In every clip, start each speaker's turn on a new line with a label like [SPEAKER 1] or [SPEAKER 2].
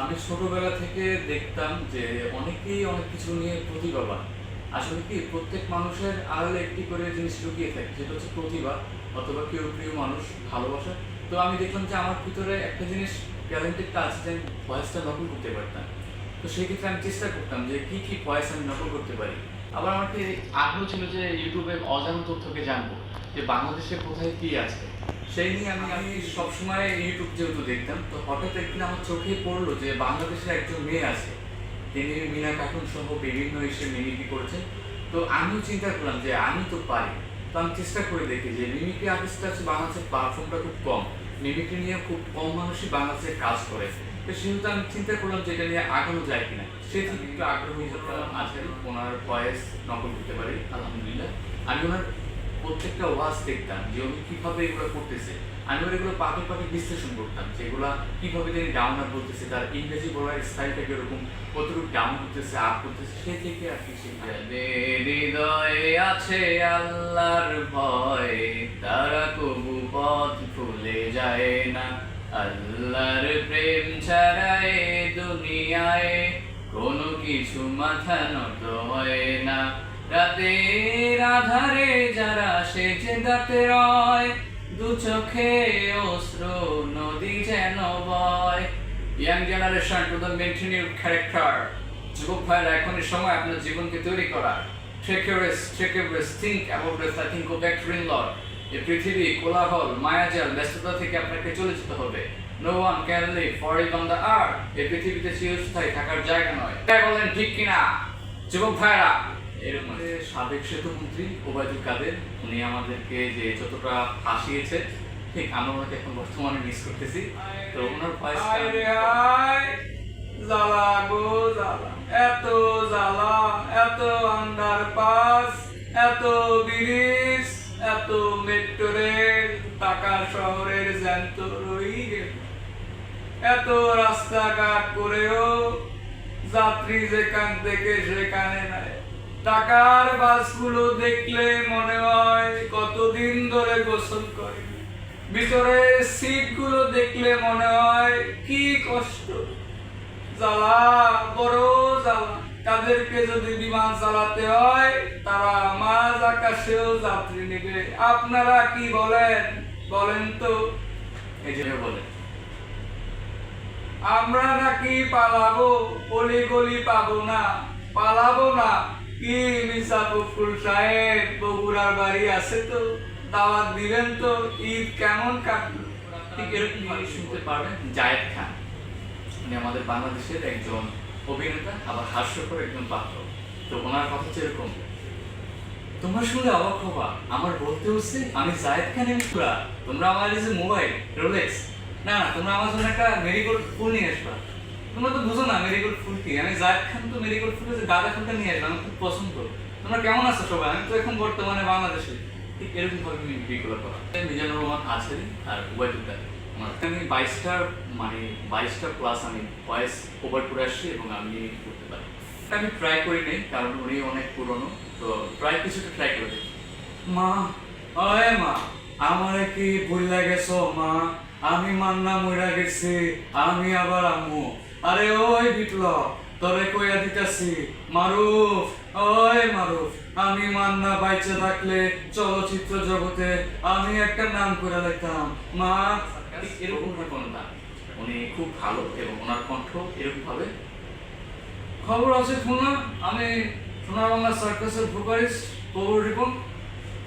[SPEAKER 1] আমি ছোটবেলা থেকে দেখতাম যে অনেকেই অনেক কিছু নিয়ে প্রতিভাবান। আসলে কি, প্রত্যেক মানুষের আড়ালে একটি করে জিনিস লুকিয়ে থাকে যেটা হচ্ছে প্রতিভা অথবা কেউ প্রিয় মানুষ, ভালোবাসা। তো আমি দেখলাম যে আমার ভিতরে একটা জিনিস ট্যালেন্টেডটা আছে যে আমি ভয়েসটা নকল করতে পারতাম। তো সেই ক্ষেত্রে আমি চেষ্টা করতাম যে কি কি ভয়েস আমি নকল করতে পারি। আবার আমার কি আগ্রহ ছিল যে ইউটিউবে অজানা তথ্যকে জানব, যে বাংলাদেশে কোথায় কি আছে। সেই নিয়ে আমি আমি সবসময় ইউটিউব যেহেতু দেখতাম, তো হঠাৎ একদিন আমার চোখে পড়ল যে বাংলাদেশের একজন মেয়ে আছে। তিনি মিনা কার্টুন সহ বিভিন্ন এসে মিমিক্রি করেছেন। তো আমিও চিন্তা করলাম যে আমি তো পারি। তো আমি চেষ্টা করে দেখি যে মিমিক্রি আর্টিস্টটা হচ্ছে বাংলাদেশের পারফর্মটা খুব কম। মিমিক্রি নিয়ে খুব কম মানুষই বাংলাদেশে কাজ করে। তো সেহেতু আমি চিন্তা করলাম যে এটা নিয়ে আগানো যায় কিনা। সে থেকে একটু আগ্রহী হলাম আজকে ওনার ভয়েস নকল করতে পারি, আলহামদুলিল্লাহ। আমি ওনার প্রত্যেকটা ওয়াজ দেখতাম যে উনি কীভাবে এগুলো করতেছে। আমি ওর এগুলো পাকে পাকে বিশ্লেষণ করতাম যে এগুলা কীভাবে তিনি ডাউন আপ করতেছে, তার ইংরেজি বলার স্টাইলটা কীরকম, কতটুকু ডাউন করতেছে আপ করতেছে, সে থেকে আর কি হৃদয়ে আছে আল্লাহর ভয়, তারা কবু পথ ভুলে যায় না। আল্লাহর প্রেম ছাড়া এ দুনিয়ায় কোনো কিছু মাথা নত হয় না। রাতের আধারে যারা সেজে দাতে রয়, দু চোখে অস্ত্র, নদী যেন বয়। Young generation to the maintain character. যুবক ভাইরা এখনই সময় আপনার জীবনকে তৈরি করার। পৃথিবী, কোলাহল, মায়াজাল, ব্যস্ততা থেকে আপনাকে চলে যেতে হবে। No one forever on the earth এই পৃথিবীতে থাকার জায়গা নয়। বলেন, ঠিক কিনা? যুবক ভাইরা এরকম যে সাবেক সেতুমন্ত্রী ওবায়দুল কাদের, উনি আমাদেরকে যে যতটা হাসিয়েছে, ঠিক আমরা ওনাকে এখন বর্তমানে মিস করতেছি। তো ওনার
[SPEAKER 2] এত জ্বালা, এত আন্ডারপাস এত ব্রিজ এত মেট্রো রেল শহরের জ্যান্ত রই গেল এত রাস্তাঘাট করেও যাত্রী যেখান থেকে সেখানে নাই। টাকার বাসগুলো দেখলে মনে হয় কতদিন ধরে গোসল করে। ভিতরে সিটগুলো দেখলে মনে হয় কি কষ্ট। জ্বালা বড় জ্বালা। তাদেরকে যদি বিমান চালাতে হয় তারা মাঝ আকাশেও যাত্রী নেবে। আপনারা কি বলেন? বলেন তো।
[SPEAKER 1] এই যে বলে
[SPEAKER 2] আমরা নাকি পালাবো? অলি গলি পাবো না। পালাবো না। কি মিসা বকুল সাহেব? বগুড়ার বাড়ি আছে তো, দাওয়াত দিলেন তো, ঈদ কেমন কাটলো?
[SPEAKER 1] ঠিক এরকম শুনতে পারবেন জায়েদ খান। উনি আমাদের বাংলাদেশের একজন অভিনেতা, আবার হাস্যকর একজন পাত্র। তো ওনার কথা হচ্ছে এরকম, তোমরা শুনলে অবাক হবা, আমার বলতে হচ্ছে আমি জায়েদ খান পুরা, তোমরা আমার যে মোবাইল, রোলেক্স, না না, তোমরা আমার জন্য একটা মেরিগোল্ড ফুল নিয়ে আসবা। তোমরা তো বুঝো না মেরিগোল্ড ফুল কি? আমি জায়েদ খান তো মেরিগোল্ড ফুল গাঁদা ফুলটা নিয়ে আসলাম খুব পছন্দ তোমরা কেমন আছো সবাই? আমি তো এখন বর্তমানে বাংলাদেশে। ঠিক এরকম ভাবে আমি বিক্রি করা মিজানুর রহমান আছেন আর আমার আমি বাইশটা মানে বাইশটা প্লাস আমি ভয়েস ওভার করে আসছি এবং আমি করতে পারি। আমি ট্রাই করি নাই, কারণ উনি অনেক পুরনো, তো প্রায় কিছুটা ট্রাই করে দেখি। মা ওই মা, আমারে কি ভুল লাগেছ মা? আমি মান্না মইরা গেছি, আমি আবার আমু আরে ওই বিপ্লব তোরে কইয়া দিতাছি মারুফ ওই মারুফ আমি মান্না বাইচে থাকলে চলচ্চিত্র জগতে আমি একটা নাম করে লিখতাম মা এরকম কোনো না উনি খুব ভালো এবং ওনার কণ্ঠ এরকম ভাবে? খবর আছে খুলনা আমি সোনার বাংলা সার্কাসের ভোকালিস্ট প্রভু রিপন।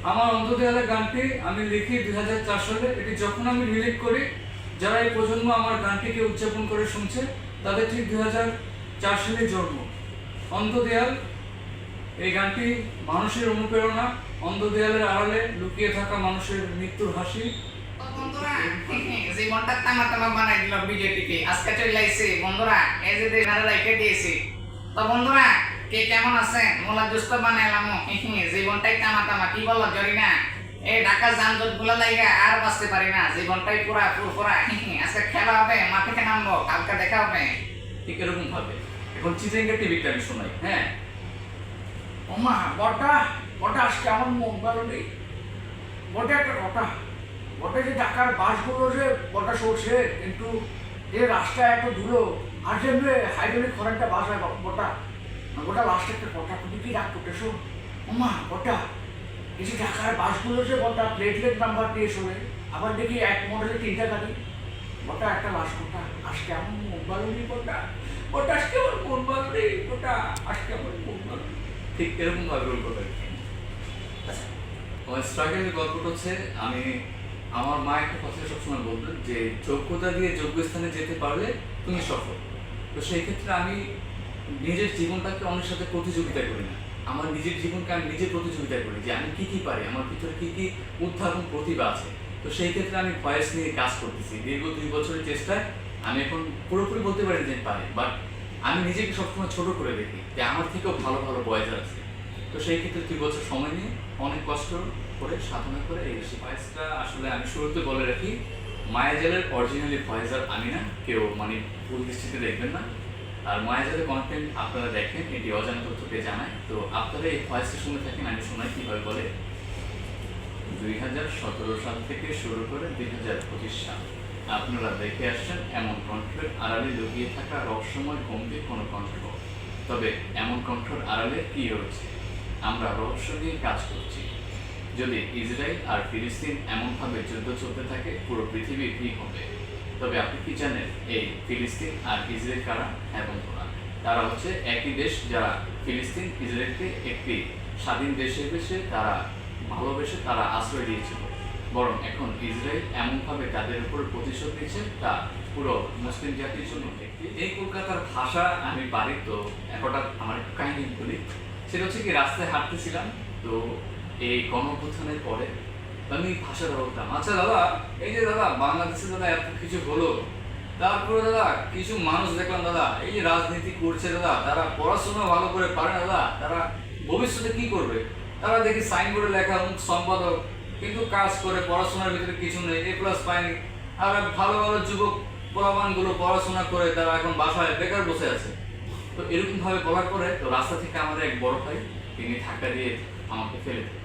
[SPEAKER 1] আমার অন্তদেয়ালে গানটি আমি লিখি দুই হাজার চার সালে। এটি যখন আমি রিলিজ করি যারা এই প্রজন্ম আমার গানটিকে উদযাপন করে শুনছে তাদের ঠিক দুই হাজার চার সালে জন্ম। অন্তদেয়াল এই গানটি মানুষের অনুপ্রেরণা অন্ধদেয়ালের আড়ালে লুকিয়ে থাকা মানুষের মৃত্যুর হাসি।
[SPEAKER 3] বন্ধুরা তামা বানাই দিল বিজেপিকে চলে এই যে তো কে কেমন আছেন? মোলা দুষ্ট বানাইলাম। জীবনটাই তামা তামা কি বলো, জরিনা? এই ঢাকা যানজটগুলো লাইগা আর বাঁচতে পারি না, জীবনটাই পুরা পুরপুরা আজকে খেলা হবে, মাঠে নামবো, কালকে দেখা হবে।
[SPEAKER 1] ঠিক এরকম ভাবে এখন চিজেঙ্গা টিভিটা আমি শোনাই হ্যাঁ?
[SPEAKER 2] ওমা, বটা বটা আজকে আমার মন ভালো নেই। বটে একটা কথা বটে যে ঢাকার বাসগুলো যে বটা সরছে, কিন্তু যে রাস্তায় এত ধুলো,
[SPEAKER 4] আর যেমনি হাইড্রোলিক খরানটা বাস হয় গোটা গোটা লাস্টে একটা কথা, তুমি কি রাগ করতেছো? ওমা গোটা যে ঢাকার বাসগুলো যে গোটা প্লেটলেট নাম্বার দিয়ে শোনে। আবার দেখি এক মডেলে তিনটা গাড়ি। গোটা একটা লাস্ট গোটা আজকে এমন মন বালুনি, গোটা? গোটা আজকে আমার মন বালুনি, গোটা আজকে আমার মন বালুনি?
[SPEAKER 1] ঠিক এরকম ভাবে রোল করবে আমার স্ট্রাগলের গল্পটা হচ্ছে, আমি, আমার মা একটা কথা সবসময় বলতেন যে, যোগ্যতা দিয়ে যোগ্য স্থানে যেতে পারলে তুমি সফল। তো সেই ক্ষেত্রে আমি নিজের জীবনটাকে অন্যের সাথে প্রতিযোগিতা করি না। আমার নিজের জীবনকে আমি নিজে প্রতিযোগিতা করি যে আমি কি কি পারি, আমার ভিতরে কি কি উদ্ভাবন প্রতিভা আছে। তো সেই ক্ষেত্রে আমি ভয়েস নিয়ে কাজ করতেছি। দীর্ঘ দুই বছরের চেষ্টায় আমি এখন পুরোপুরি বলতে পারি যে পারি বাট আমি নিজেকে সবসময় ছোট করে দেখি যে আমার থেকেও ভালো ভালো বয়েজ আছে। তো সেই ক্ষেত্রে দুই বছর সময় নিয়ে অনেক কষ্ট করে, সাধনা করে এই ভয়েসটা আসলে আমি শুরুতে বলে রাখি মায়াজালের অরিজিনালি ভয়েসার আমি না, কেউ মানে ভুল দৃষ্টিতে দেখবেন না। আর মায়াজালের কন্টেন্ট আপনারা দেখেন, এটি অজানা তথ্যকে জানায়। তো আপনারা এই ভয়েসটা শুনে থাকেন আমি শোনাই, কীভাবে বলে? দুই হাজার সতেরো সাল থেকে শুরু করে দুই হাজার পঁচিশ সাল। আপনারা দেখে আসছেন, এমন কণ্ঠের আড়ালে লুকিয়ে থাকা রহস্যময় গম্ভীর কোনো কণ্ঠ। তবে এমন কণ্ঠের আড়ালে কি রয়েছে? আমরা রহস্য নিয়ে কাজ করছি। যদি ইসরায়েল আর ফিলিস্তিন এমনভাবে যুদ্ধ চলতে থাকে, পুরো পৃথিবী ঠিক হবে। তবে আপনি কি জানেন, এই ফিলিস্তিন আর ইসরায়েল কারা হ্যাঁ বন্ধুরা তারা হচ্ছে একই দেশ যারা ফিলিস্তিন, ইসরায়েলকে একটি স্বাধীন দেশ হিসেবে তারা ভালোবেসে তারা আশ্রয় দিয়েছিল। বরং এখন ইসরায়েল এমনভাবে তাদের উপর প্রতিশোধ নিচ্ছে, তা পুরো মুসলিম জাতির জন্য একটি এই কলকাতার ভাষা আমি পারি, তো হঠাৎ আমার একটু কাহিনী বলি। সেটা হচ্ছে কি, রাস্তায় হাঁটতেছিলাম, তো এই গণঅভ্যুত্থানের পরে আমি ভাষাটা বলতাম আচ্ছা দাদা, এই যে দাদা, বাংলাদেশে দাদা এত কিছু হলো, তারপরে দাদা, কিছু মানুষ দেখলাম দাদা, এই যে রাজনীতি করছে দাদা, তারা পড়াশোনা ভালো করে পারে দাদা, তারা ভবিষ্যতে কি করবে? তারা দেখি সাইনবোর্ডে লেখা মুখ সম্পাদক, কিন্তু কাজ করে, পড়াশোনার ভিতরে কিছু নেই এ প্লাস পায়নি। আর ভালো ভালো যুবক পোলাপানগুলো পড়াশোনা করে, তারা এখন বাসায় বেকার বসে আছে। তো এরকম ভাবে বলার পরে তো রাস্তা থেকে আমাদের এক বড় ভাই, তিনি ধাক্কা দিয়ে আমাকে ফেলে দেন।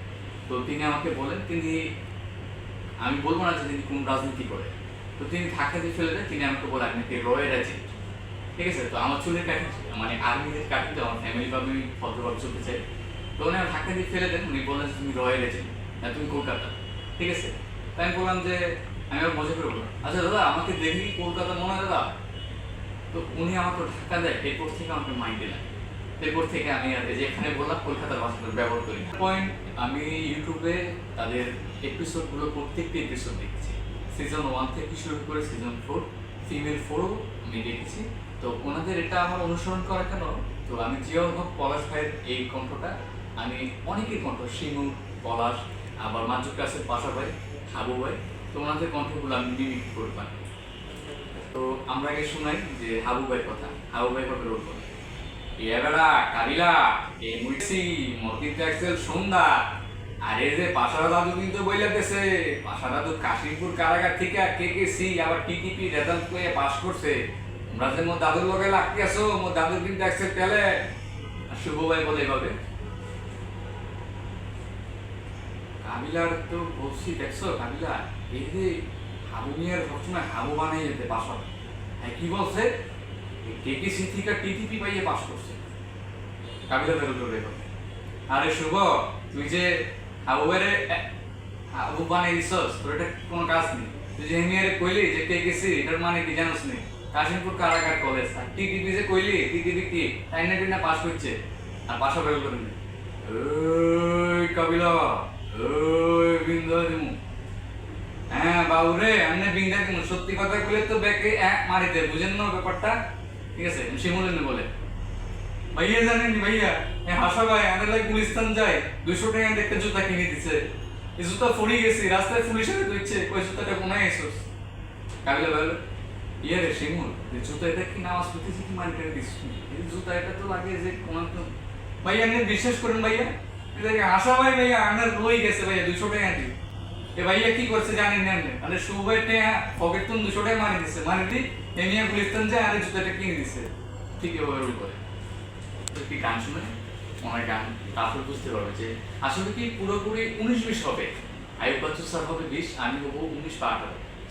[SPEAKER 1] তো তিনি আমাকে বলেন, তিনি, আমি বলব না যে তিনি কোন রাজনীতি করে। তো তিনি ধাক্কা দিয়ে ফেলে দেন তিনি আমাকে বলে আপনাকে রয়ের এজেন্ট ঠিক আছে? তো আমার চুলের কাটি মানে আর্মিদের কাটিতে আমার ফ্যামিলি বা আমি ভদ্রভাবে চলতে চাই। তো উনি আমার ধাক্কা দিয়ে ফেলে দেন, উনি বললেন তুমি রয়্যাল এজেন্ট না তুমি কলকাতা। ঠিক আছে? তাই আমি বললাম যে, আমি আবার মজা করে বললাম আচ্ছা দাদা, আমাকে দেখি কলকাতা মনে হয় দাদা? তো উনি আমাকে ধাক্কা দেয়, এরপর থেকে আমাকে মাইন্ডে লাগে। এরপর থেকে আমি আর এই যে এখানে বললাম, কলকাতার ভাষাটা ব্যবহার করি। পয়েন্ট আমি ইউটিউবে তাদের এপিসোডগুলো প্রত্যেকটি এপিসোড দেখেছি। সিজন ওয়ান থেকে শুরু করে সিজন ফোর ফিমেল ফোরও আমি দেখেছি। তো ওনাদের এটা আমার অনুসরণ করা কেন? তো আমি জিয়া অনুভব পলাশ ভাইয়ের এই কণ্ঠটা, আমি অনেকের কণ্ঠ, শিমু, পলাশ, আবার মাঞ্জুর কাছের পাশা ভাই, হাবু ভাই, তো ওনাদের কণ্ঠগুলো আমি মিমিক করে পাই তো আমরা আগে শোনাই যে হাবু ভাই কথা। হাবু ভাই কবে রোল করে এবেলা কাবিলা এ মুইসি মতি ট্যাক্সেল সন্ধ্যা আর এই যে পাশারা দাদু কিন্তু বইলাতেছে পাশা দাদু কাশিমপুর কারাগার থেকে কে কে সি আবার টিটিপি রেজাল্ট করে পাস করছে। তোমরা যে মোর দাদুর লগে লাগতে আসো মোর দাদুর কিন্তু ট্যাক্সের পেলে শুভ ভাই বলে এভাবে কাবিলার তো বলছি, দেখছ কাবিলা? এই যে হাবু মিয়ার সবসময় হাবু বানাই যেতে বাসা হ্যাঁ কি বলছে? কেকেসি থেকে টিটিপি পাইয়ে পাস করছে। আরে শুভ, তুই যে তোর এটা কাজ নেই। তুই যে কইলি যে এটার মানে কি জানোস নি? কাশিমপুর কারাগার কলেজ আর টিটিপি যে কইলি টিটিপি কি? তাই পাস করছে। আর নি ওই কাবিলা, ওই বিন্দু দিমু। হ্যাঁ বাবু রে আমি বিন্দা দিমু। সত্যি কথা কইলে তো ব্যাকে এক মারিতে, বুঝেন না ব্যাপারটা? ঠিক আছে শিমুলেন বলে, ভাইয়া জানেন ভাইয়া হাসা ভাই আমাদের লাগে গুলিস্তান যায়, দুইশো টাকা একটা জুতা কিনে দিছে। এই জুতা ফুড়ি গেছি রাস্তায় পুলিশ এসে দিচ্ছে ওই জুতাটা কোনায় এসোস কাবিলা বলে ইয়ে রে শিমুল, এই জুতা এটা কি নামাজ পড়তেছি কি করে দিস এই জুতা এটা তো লাগে যে কোন তো ভাইয়া, আপনি বিশ্বাস করেন ভাইয়া, এটাকে হাসা ভাই ভাইয়া আমার রয়ে গেছে ভাইয়া, দুইশো টাকা দিই এ ভাইয়া কি করছে জানেন না আপনি? মানে সুবের টাকা পকেট তুন দুশো টাকা মারি দিছে মানে দি এমিয়া গুলিস্তান কিনে দিছে। গান শুনে? গান, তারপর বুঝতে পারবে যে, আসলে কি পুরোপুরি উনিশ বিশ হবে। আয়ুব বাচ্চু স্যার হবে বিশ, আমি হব উনিশ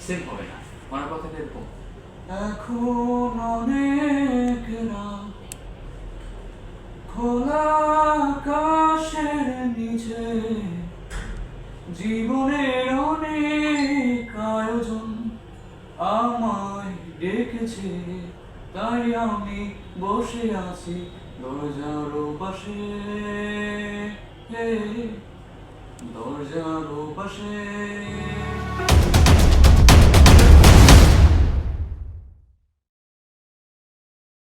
[SPEAKER 1] সেম হবে না। এরকম? এখন অনেক রাত। খোলা আকাশের নিচে। জীবনের অনেক আয়োজন। আমায় ডেকেছে তাই আমি বসে আছি দরজার পাশে। দরজার পাশে।